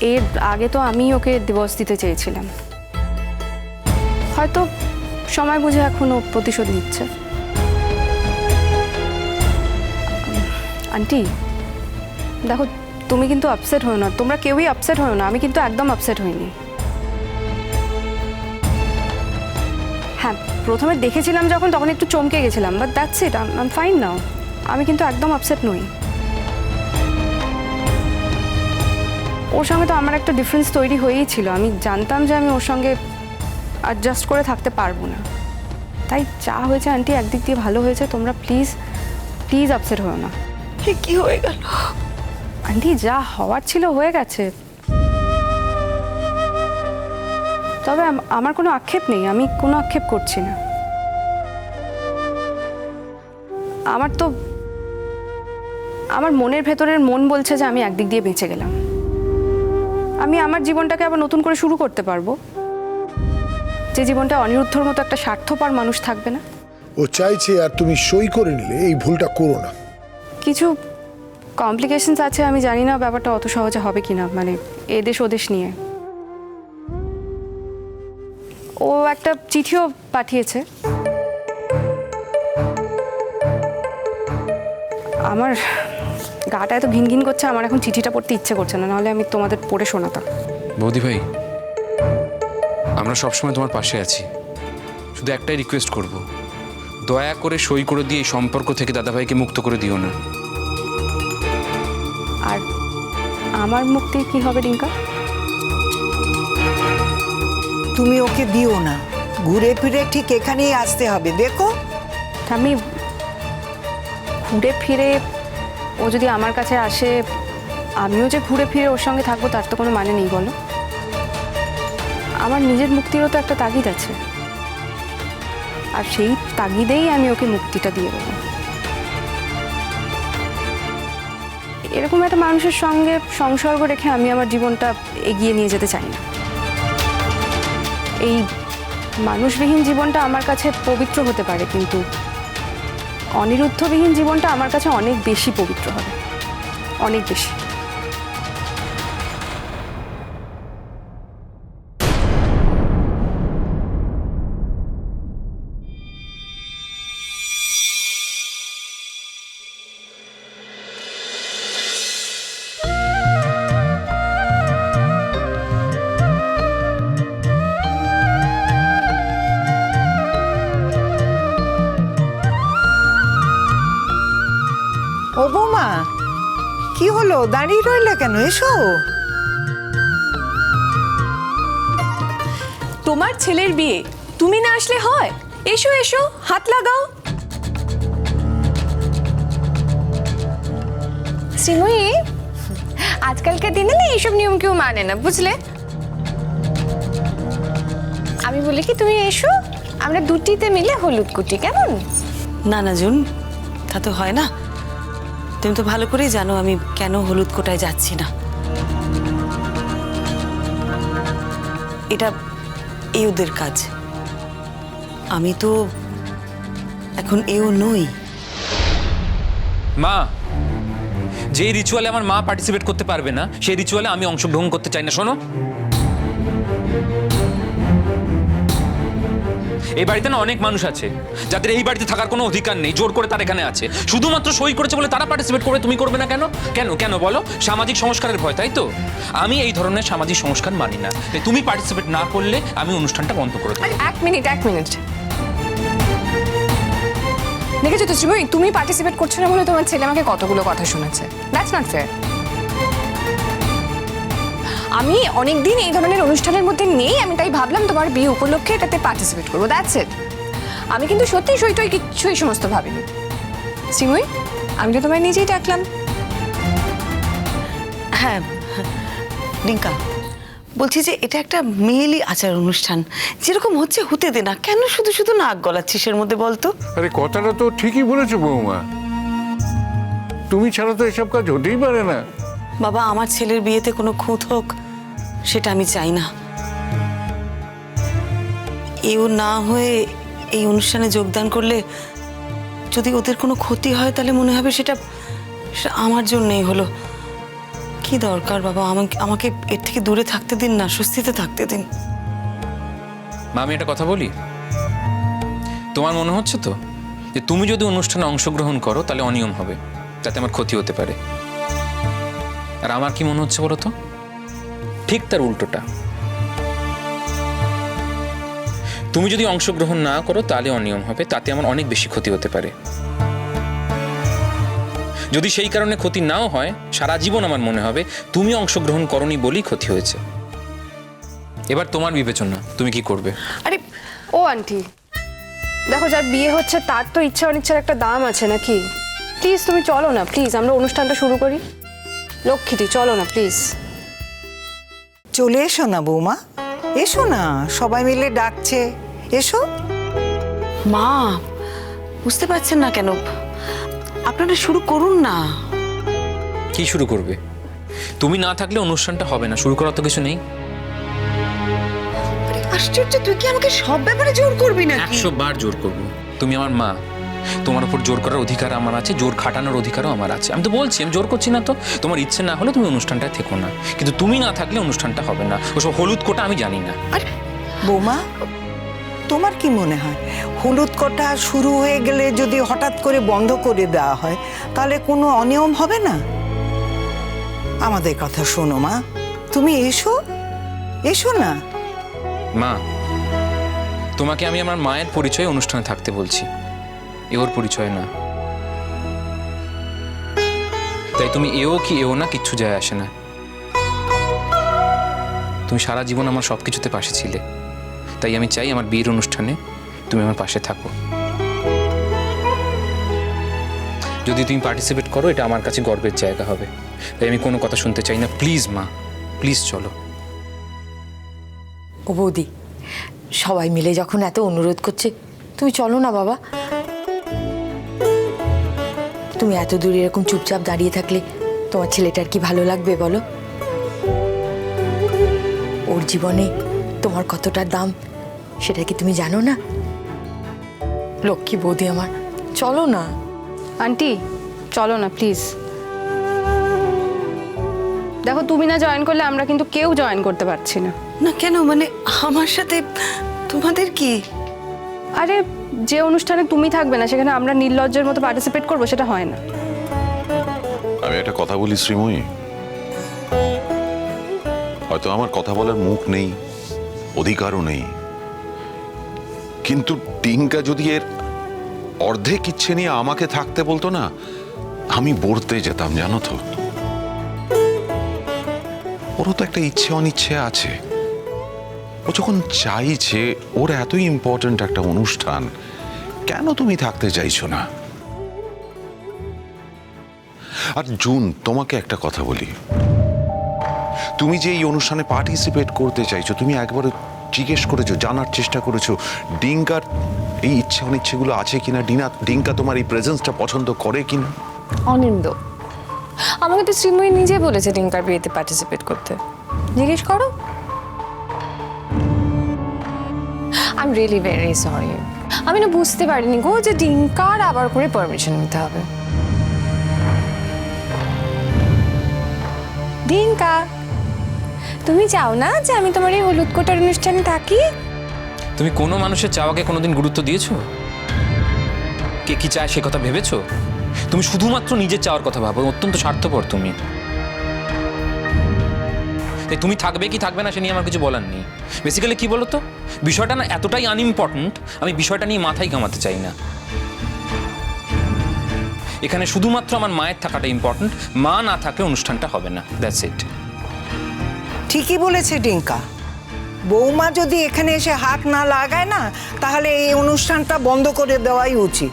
এর আগে তো আমি ওকে ডিভোর্স দিতে চেয়েছিলাম। হয়তো সময় বুঝে এখনও প্রতিশোধ নিচ্ছে। আন্টি, দেখো, তুমি কিন্তু আপসেট হও না। তোমরা কেউই আপসেট হও না। আমি কিন্তু একদম আপসেট হইনি। হ্যাঁ প্রথমে দেখেছিলাম যখন, তখন একটু চমকে গেছিলাম but that's it I'm fine now আমি কিন্তু একদম আপসেট নই। ওর সঙ্গে তো আমার একটা ডিফারেন্স তৈরি হয়েই ছিল। আমি জানতাম যে আমি ওর সঙ্গে অ্যাডজাস্ট করে থাকতে পারব না। তাই যা হয়েছে আন্টি একদিক দিয়ে ভালো হয়েছে। তোমরা প্লিজ প্লিজ আপসেট হও না। কি হয়ে গেল? আন্টি যা হওয়ার ছিল হয়ে গেছে। তবে আমার কোনো আক্ষেপ নেই। আমি কোনো আক্ষেপ করছি না। আমার তো আমার মনের ভেতরের মন বলছে যে আমি একদিক দিয়ে বেঁচে গেলাম। আমি আমার জীবনটাকে আবার নতুন করে শুরু করতে পারব। যে জীবনটা অনিরুদ্ধর মতো একটা স্বার্থপর মানুষ থাকবে না। ও চাইছে আর তুমি সই করে নিলে এই ভুলটা করো না। কিছু কমপ্লিকেশনস আছে আমি জানি না ব্যাপারটা অত সহজে হবে কিনা মানে এদেশ ওদেশ নিয়ে। ও একটা চিঠিও পাঠিয়েছে। আমার গাটা এত ঘিন ঘিন করছে আমার এখন চিঠিটা পড়তে ইচ্ছে করছে না নাহলে আমি তোমাদের পড়ে শোনাতাম। বৌদি ভাই আমরা সবসময় তোমার পাশে আছি। শুধু একটাই রিকোয়েস্ট করব। দয়া করে সই করে দিয়ে এই সম্পর্ক থেকে দাদাভাইকে মুক্ত করে দিও না। আর আমার মুক্তি কি হবে রিঙ্কা? তুমি ওকে দিও না। ঘুরে ফিরে ঠিক এখানেই আসতে হবে দেখো। আমি ঘুরে ফিরে ও যদি আমার কাছে আসে, আমিও যে ঘুরে ফিরে ওর সঙ্গে থাকব, তার তো কোনো মানে নেই, বলো। আমার নিজের মুক্তিরও তো একটা তাগিদ আছে। আর সেই তাগিদেই আমি ওকে মুক্তিটা দিয়ে দেবো। এরকম একটা মানুষের সঙ্গে সংসর্গ রেখে আমি আমার জীবনটা এগিয়ে নিয়ে যেতে চাই না। এই মানুষবিহীন জীবনটা আমার কাছে পবিত্র হতে পারে, কিন্তু অনিরুদ্ধবিহীন জীবনটা আমার কাছে অনেক বেশি পবিত্র হবে। অনেক বেশি। হলো দাঁড়িয়ে রইলে কেন? এসো। তোমার ছেলের বিয়ে তুমি না আসলে হয়? এসো এসো হাত লাগাও। শ্রীময়ী আজকালকার দিনে না এইসব নিয়ম কেউ মানে না বুঝলে? আমি বলি কি তুমি এসো আমরা দুটিতে মিলে হলুদ কুটি কেমন? না না জুন তা তো হয় না। তুমি তো ভালো করেই জানো আমি কেন হলুদ কোটায় যাচ্ছি না। এটা এই ওদের কাজ। আমি তো এখন এও নই। মা যে রিচুয়ালে আমার মা পার্টিসিপেট করতে পারবে না, সেই রিচুয়ালে আমি অংশগ্রহণ করতে চাই না, শোনো। এই বাড়িতে না অনেক মানুষ আছে, যাদের এই বাড়িতে থাকার কোনো অধিকার নেই, জোর করে তার এখানে আছে। শুধুমাত্র সই করেছে বলে তারা পার্টিসিপেট করে, তুমি করবে না কেন? কেন কেন বলো? সামাজিক সংস্কারের ভয়, তাই তো? আমি এই ধরনের সামাজিক সংস্কার মানি না। তুমি পার্টিসিপেট না করলে আমি অনুষ্ঠানটা বন্ধ করে দেবো। এক মিনিট এক মিনিট। দেখেছ তো শ্রীময়ী, তুমি পার্টিসিপেট করছ না বলে তোমার ছেলে আমাকে কতগুলো কথা শোনাচ্ছে? দ্যাটস নট ফেয়ার আমি অনেকদিন এই ধরনের অনুষ্ঠানের মধ্যে নেই আমি তাই ভাবলাম তোমার বিয়ে উপলক্ষে এটাতে পার্টিসিপেট করব দ্যাটস ইট আমি কিন্তু সত্যি সইটই কিছুই সমস্ত ভাবিনি। শ্রীময়ী আমি তো তোমায় নিজেই ডাকলাম। হ্যাঁ ডিঙ্কা বলছি যে এটা একটা মেয়েলি আচার অনুষ্ঠান। যেরকম হচ্ছে হতে দে না কেন শুধু শুধু নাক গলাচ্ছিস এর মধ্যে বলতো আরে কথাটা তো ঠিকই বলেছ বৌমা। তুমি ছাড়া তো এসব কাজ হতেই পারে না। বাবা আমার ছেলের বিয়েতে কোনো খুঁত হোক সেটা আমি চাই না। এও না হয়ে এই অনুষ্ঠানে যোগদান করলে যদি ওদের কোনো ক্ষতি হয় তাহলে মনে হবে সেটা আমার জন্যই হলো। কি দরকার বাবা? আমাকে আমাকে এর থেকে দূরে থাকতে দিন না, স্বস্তিতে থাকতে দিন। মা, আমি একটা কথা বলি? তোমার মনে হচ্ছে তো? যে তুমি যদি অনুষ্ঠানে অংশগ্রহণ করো তাহলে অনিয়ম হবে, তাতে আমার ক্ষতি হতে পারে। আর আমার কি মনে হচ্ছে বলো তো? ঠিক তার উল্টোটা। তুমি যদি অংশগ্রহণ না করো, তাহলে অনিয়ম হবে। তাতে আমার অনেক বেশি ক্ষতি হতে পারে। যদি সেই কারণে ক্ষতি নাও হয়, সারা জীবন আমার মনে হবে, তুমি অংশগ্রহণ করনি বলেই ক্ষতি হয়েছে। এবার তোমার বিবেচনা, তুমি কি করবে? আরে, ও আন্টি, দেখো যার বিয়ে হচ্ছে, তার তো ইচ্ছা অনিচ্ছার একটা দাম আছে নাকি? প্লিজ তুমি চলো না প্লিজ আমরা অনুষ্ঠানটা শুরু করি। লক্ষ্মীটি, চলো না প্লিজ চলে এসো না বৌমা। এসো না সবাই মিলে ডাকছে। এসো। মা বুঝতে পারছেন না কেন আপনারা শুরু করুন না। কি শুরু করবে? তুমি না থাকলে অনুষ্ঠানটা হবে না শুরু করার তো কিছু নেই। আশ্চর্য তুই কি আমাকে সব ব্যাপারে জোর করবি না একশো বার জোর করব। তুমি আমার মা। তোমার উপর জোর করার অধিকার আমার আছে জোর খাটানোর অধিকারও আমার আছে। আমি তো বলছি আমি জোর করছি না তো। তোমার ইচ্ছে না হলে তুমি অনুষ্ঠানটায় থেকো না। কিন্তু তুমি না থাকলে অনুষ্ঠানটা হবে না। ওসব হলুদ কোটা আমি জানি না। বৌমা তোমার কি মনে হয়? হলুদ কটা শুরু হয়ে গেলে যদি হঠাৎ করে বন্ধ করে দেওয়া হয় তাহলে কোনো অনিয়ম হবে না? আমাদের কথা শোনো মা। তুমি এসো এসো না। মা তোমাকে আমি আমার মায়ের পরিচয়ে অনুষ্ঠানে থাকতে বলছি। এ ওর পরিচয় না। তাই তুমি এও কি এও না কিচ্ছু যায় আসে না। তুমি সারা জীবন আমার সব কিছুতে পাশে ছিলে। তাই আমি চাই আমার বিয়ের অনুষ্ঠানে তুমি আমার পাশে থাকো। যদি তুমি পার্টিসিপেট করো, এটা আমার কাছে গর্বের জায়গা হবে। তাই আমি কোনো কথা শুনতে চাই না। প্লিজ মা প্লিজ চলো। ও বৌদি, সবাই মিলে যখন এত অনুরোধ করছে, তুমি চলো না বাবা। তুমি এত দূরে এরকম চুপচাপ দাঁড়িয়ে থাকলে তোমার ছেলেটার কি ভালো লাগবে বলো? ওর জীবনে তোমার কতটা দাম সেটা কি তুমি জানো না? লক্ষ্মী বৌদি আমার চলো না। আন্টি চলো না প্লিজ দেখো তুমি না জয়েন করলে আমরা কিন্তু কেউ জয়েন করতে পারছি না। না কেন? মানে আমার সাথে তোমাদের কি? আরে যে অনুষ্ঠানে তুমি থাকবে না, সেখানে আমরা নির্লজ্জের মতো পার্টিসিপেট করব, সেটা হয় না। আমি একটা কথা বলি শ্রীময়ী। হয়তো আমার কথা বলার মুখ নেই, অধিকারও নেই। কিন্তু টিঙ্কা যদি এর অর্ধেক ইচ্ছে নিয়ে আমাকে থাকতে বলতো না, আমি বলতে যেতাম, জানো তো। ওরও তো একটা ইচ্ছে অনিচ্ছে আছে। ও যখন চাইছে ওর এতই ইম্পর্ট্যান্ট একটা অনুষ্ঠান কেন তুমি থাকতে চাইছো না? আর জুন, তোমাকে একটা কথা বলি। তুমি যে এই অনুষ্ঠানে পার্টিসিপেট করতে চাইছো, তুমি একবারে জিজ্ঞেস করেছ, জানার চেষ্টা করেছ, ডিঙ্কার এই ইচ্ছে অনিচ্ছেগুলো আছে কিনা, ডিনা, ডিঙ্কা তোমার এই প্রেজেন্সটা পছন্দ করে কিনা? অনিন্দ, আমাকে তো শ্রীময়ী নিজে বলেছে টিঙ্কার বিয়েতে পার্টিসিপেট করতে। জিজ্ঞেস করো। I am really very sorry আমি না বুঝতে পারিনি গো যে ডিঙ্কার আবার করে পারমিশন নিতে হবে। ডিঙ্কা তুমি চাও না যে আমি তোমার এই হলুদ কোটার অনুষ্ঠানে থাকি? তুমি কোনো মানুষের চাওয়াকে কোনোদিন গুরুত্ব দিয়েছ? কে কি চায় সে কথা ভেবেছো? তুমি শুধুমাত্র নিজের চাওয়ার কথা ভাবো, অত্যন্ত স্বার্থপর তুমি। তাই তুমি থাকবে কি থাকবে না সে নিয়ে আমার কিছু বলার নেই। বেসিক্যালি কি বলো তো বিষয়টা না এতটাই আনইম্পর্ট্যান্ট আমি বিষয়টা নিয়ে মাথায় কামাতে চাই না। এখানে শুধুমাত্র আমার মায়ের থাকাটা ইম্পর্ট্যান্ট মা না থাকলে অনুষ্ঠানটা হবে না। দ্যাটস ইট ঠিকই বলেছে ডিঙ্কা। বৌমা যদি এখানে এসে হাত না লাগায় না, তাহলে এই অনুষ্ঠানটা বন্ধ করে দেওয়াই উচিত।